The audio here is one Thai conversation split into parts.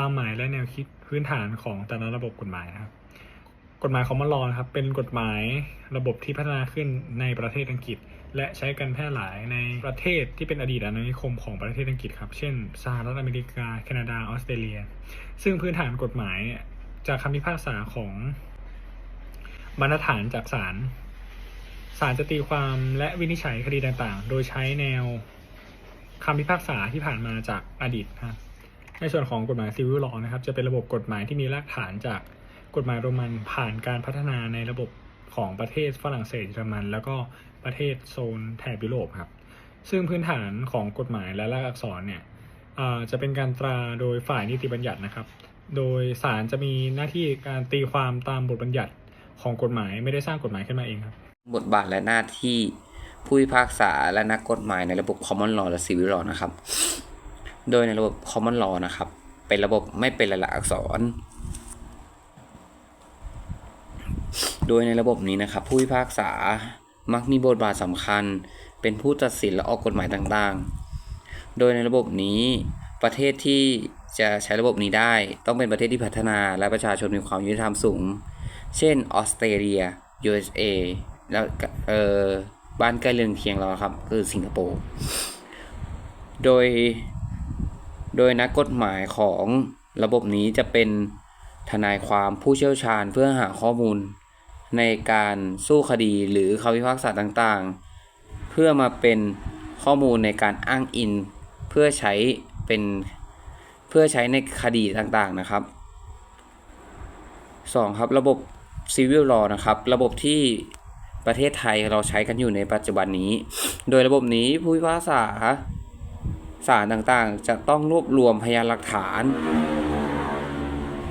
ความหมายและแนวคิดพื้นฐานของแต่ละระบบกฎหมายนะครับ กฎหมายคอมมอนลอนะครับ เป็นกฎหมายระบบที่พัฒนาขึ้นในประเทศอังกฤษ และใช้กันแพร่หลายในประเทศที่เป็นอดีตอาณานิคมของประเทศอังกฤษครับ เช่นสหรัฐอเมริกา แคนาดา ออสเตรเลีย ซึ่งพื้นฐานกฎหมายจากคำพิพากษาของบรรทัดฐานจากศาล ศาลจะตีความและวินิจฉัยคดีต่างๆ โดยใช้แนวคำพิพากษาที่ผ่านมาจากอดีตครับ ในส่วนของกฎหมาย Civil Law นะครับจะเป็นระบบกฎหมายที่มีรากฐานจากกฎหมายโรมันผ่านการพัฒนาในระบบของประเทศฝรั่งเศสเยอรมัน แล้วก็ประเทศโซนแถบยุโรปครับซึ่งพื้นฐานของกฎหมายและรากอักษรเนี่ยจะเป็นการตราโดยฝ่ายนิติบัญญัตินะครับ โดยศาลจะมีหน้าที่การตีความตามบทบัญญัติของกฎหมายไม่ได้สร้างกฎหมายขึ้นมาเองครับ บทบาทและหน้าที่ผู้พิพากษาและนักกฎหมายในระบบ Common Law และ Civil Law นะครับ โดยในระบบ Common Law นะครับ เป็นระบบไม่เป็นลายลักษณ์อักษร โดยในระบบนี้นะครับ ผู้พิพากษามักมีบทบาทสำคัญ เป็นผู้ตัดสินและออกกฎหมายต่างๆ โดยในระบบนี้ประเทศที่จะใช้ระบบนี้ได้ต้องเป็นประเทศที่พัฒนาและประชาชนมีความยุติธรรมสูง เช่นออสเตรเลีย USA แล้วเออบ้านใกล้เรือนเคียงเราครับ คือสิงคโปร์ โดย โดยนักกฎหมายของระบบนี้จะเป็นทนายความผู้เชี่ยวชาญเพื่อหาข้อมูล ในการสู้คดีหรือคำพิพากษาต่างๆ เพื่อมาเป็นข้อมูลในการอ้างอิงเพื่อใช้เป็นเพื่อใช้ในคดีต่างๆนะครับสองครับระบบ Civil Law นะครับ ระบบที่ประเทศไทยเราใช้กันอยู่ในปัจจุบันนี้ โดยระบบนี้ผู้พิพากษา ศาลต่างๆ จะต้องรวบรวมพยานหลักฐาน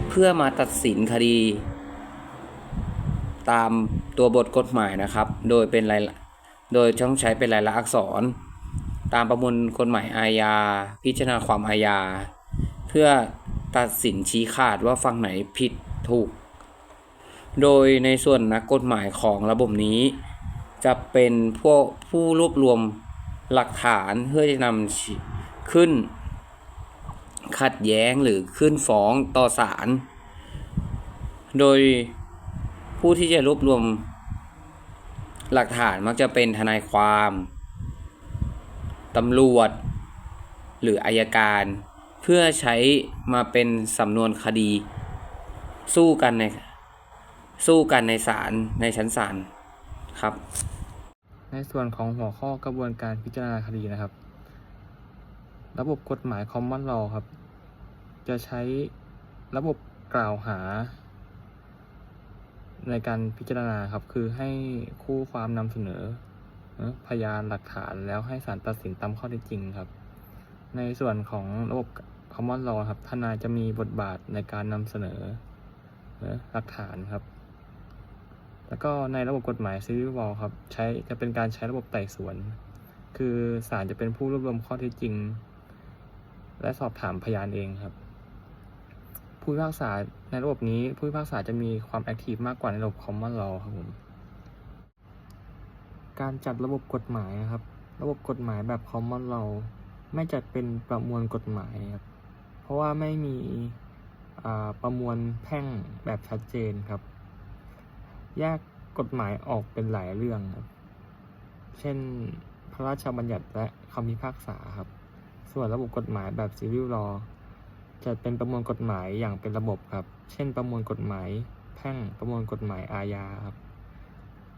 เพื่อมาตัดสินคดี ตามตัวบทกฎหมายนะครับ โดยเป็นรายโดยต้องใช้เป็นลายลักษณ์อักษร ตามประมวลกฎหมายอาญา พิจารณาความอาญา เพื่อตัดสินชี้ขาดว่าฝั่งไหนผิดถูก โดยในส่วนนักกฎหมายของระบบนี้ จะเป็นพวกผู้รวบรวมหลักฐานเพื่อจะนำ ขึ้น ขัดแย้งหรือขึ้นฟ้องต่อศาล โดยผู้ที่จะรวบรวมหลักฐานมักจะเป็นทนายความตำรวจ หรืออายการ เพื่อใช้มาเป็นสำนวนคดี สู้กันในสู้กันในศาลในชั้นศาลครับ ในส่วนของหัวข้อกระบวนการพิจารณาคดีนะครับ ระบบกฎหมาย Common Law ครับ จะใช้ระบบกล่าวหา ในการพิจารณาครับ คือให้คู่ความนำเสนอ พยานหลักฐานแล้วให้ศาลตัดสินตามข้อเท็จจริงครับ ในส่วนของระบบ Common Law ครับ ทนายจะมีบทบาทในการนำเสนอเอ่อหลักฐานครับ แล้วก็ในระบบกฎหมาย Civil Law ครับ ใช้จะเป็นการใช้ระบบไต่สวน คือศาลจะเป็นผู้รวบรวมข้อเท็จจริง และสอบถามพยานเองครับ ผู้พิพากษาในระบบนี้ ผู้พิพากษาจะมีความแอคทีฟมากกว่าในระบบ Common Law ครับผมการจัดระบบกฎหมายนะครับ ระบบกฎหมายแบบ Common Law ไม่จัดเป็นประมวลกฎหมายครับ เพราะว่าไม่มีประมวลแพ่งแบบชัดเจนครับ แยกกฎหมายออกเป็นหลายเรื่องครับ เช่น พระราชบัญญัติและคำพิพากษาครับ ส่วนระบบกฎหมายแบบ Civil Law จะเป็นประมวลกฎหมายอย่างเป็นระบบครับ เช่น ประมวลกฎหมายแพ่ง ประมวลกฎหมายอาญาครับ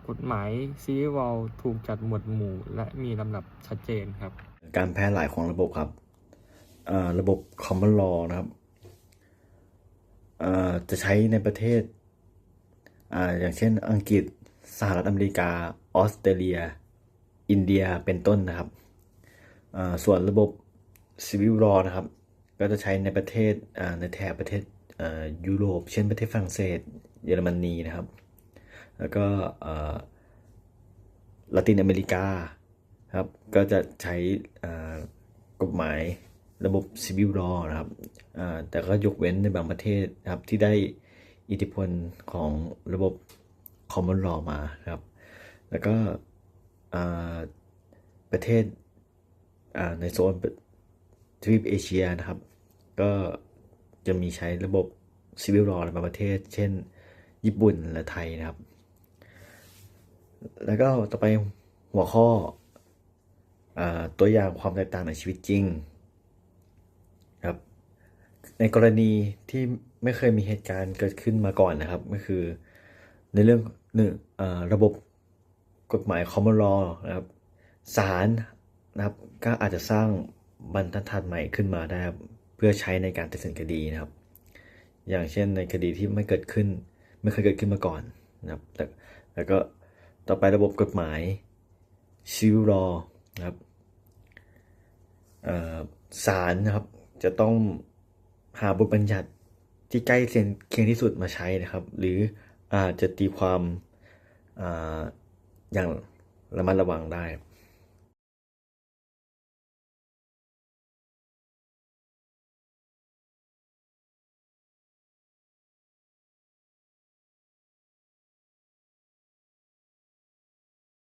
กฎหมาย Civil Law ถูกจัดหมวดหมู่ และมีลำดับชัดเจนครับ การแพร่หลายของระบบครับระบบ common law นะครับจะใช้ในประเทศออย่างเช่น อังกฤษ สหรัฐอเมริกา ออสเตรเลีย อินเดีย เป็นต้นนะครับ ส่วนระบบ civil law นะครับ ก็จะใช้ในประเทศในแถบประเทศยุโรป เช่นประเทศฝรั่งเศส เยอรมนีนะครับ แล้วก็ละตินอเมริกาครับ ก็จะใช้กฎหมายระบบ civil law นะครับ แต่ก็ยกเว้นในบางประเทศครับที่ได้อิทธิพลของระบบ common law มาครับ แล้วก็ประเทศในโซน ทวีปเอเชียนะครับ ก็จะมีใช้ระบบ civil law ในบางประเทศ เช่น ญี่ปุ่นและไทยนะครับ แล้วก็ต่อไปหัวข้ออตัวอย่างความแตกต่างในชีวิตจริงครับ ในกรณีที่ไม่เคยมีเหตุการณ์เกิดขึ้นมาก่อนนะครับ ก็คือในเรื่องหนึ่งระบบกฎหมาย common law นะครับศาลนะครับ ก็อาจจะสร้าง บรรทัดฐานใหม่ขึ้นมาได้ครับเพื่อใช้ในการตัดสินคดีนะครับ อย่างเช่นในคดีที่ไม่เกิดขึ้น ไม่เคยเกิดขึ้นมาก่อนนะครับแล้วแล้วก็ต่อไประบบกฎหมาย civil law นะครับศาลนะครับจะต้องหาบทบัญญัติที่ใกล้เคียงเคียงที่สุดมาใช้นะครับ หรืออาจจะตีความอาอย่างระมัดระวังได้